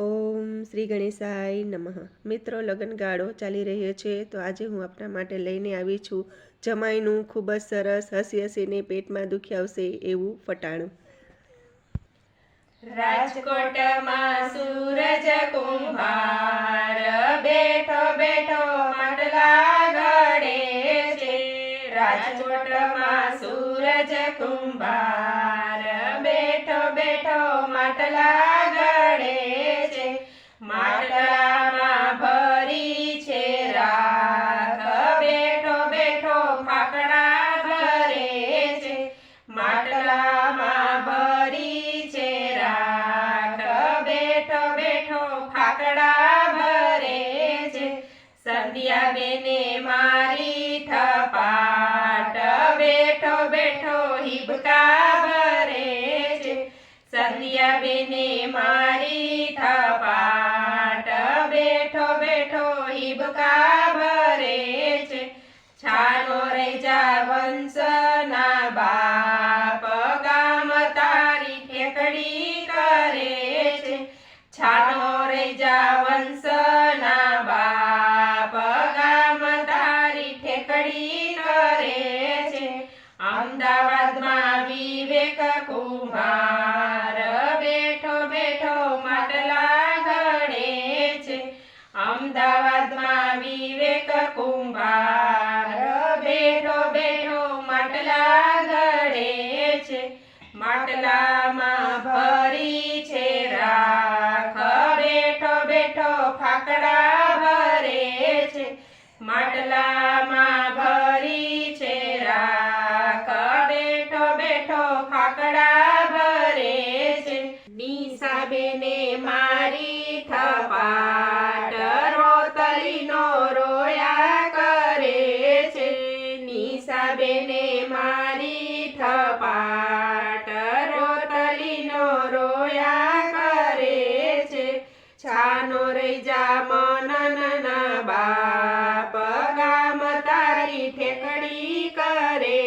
ઓમ શ્રી ગણેશાય નમઃ. મિત્રો, લગ્નગાળો ચાલી રહ્યો છે, તો આજે હું આપના માટે લઈને આવી છું જમાઈનું ખૂબ જ સરસ હસી હસીને પેટમાં દુખી આવશે એવું ફટાણું રાજકોટમાં સૂરજ કુંભાર, બેઠો બેઠો માટલા ઘડે છે. રાજકોટમાં સૂરજ કુંભાર, બેઠો બેઠો સંધ્યા બેને મારી થપાટ બેઠો બેઠો હિબકા ભરે છે. સંધ્યા બેને મારી થપાટ બેઠો બેઠો હિબકા ભરે છે. છાનો રેજા વંશના અમદાવાદમાં વિવેક કુમાર બેઠો બેઠો માટલા ઘડે છે. અમદાવાદમાં વિવેક કુંભાર. બેઠો બેઠો માટલા ઘડે છે. માટલામાં ભરી છે રાખ. બેઠો બેઠો ફાકડા મારી થપાટ રોતલીનો રોયા કરે છે. છાનો રેજા મનનના બાપ, ગામ તારી ઠેકડી કરે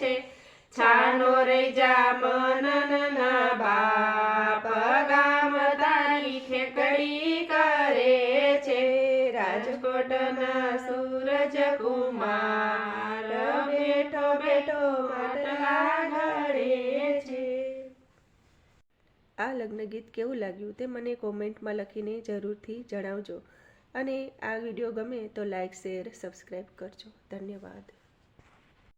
છે. છાનો રેજા મનનના બાપ, ગામ તારી ઠેકડી કરે છે. રાજકોટના સૂરજ કુમાર આ લગ્ન ગીત કેવું લાગ્યું તે મને કોમેન્ટમાં લખીને જરૂરથી જણાવજો. અને આ વીડિયો ગમે તો લાઇક શેર, સબસ્ક્રાઈબ કરજો. ધન્યવાદ.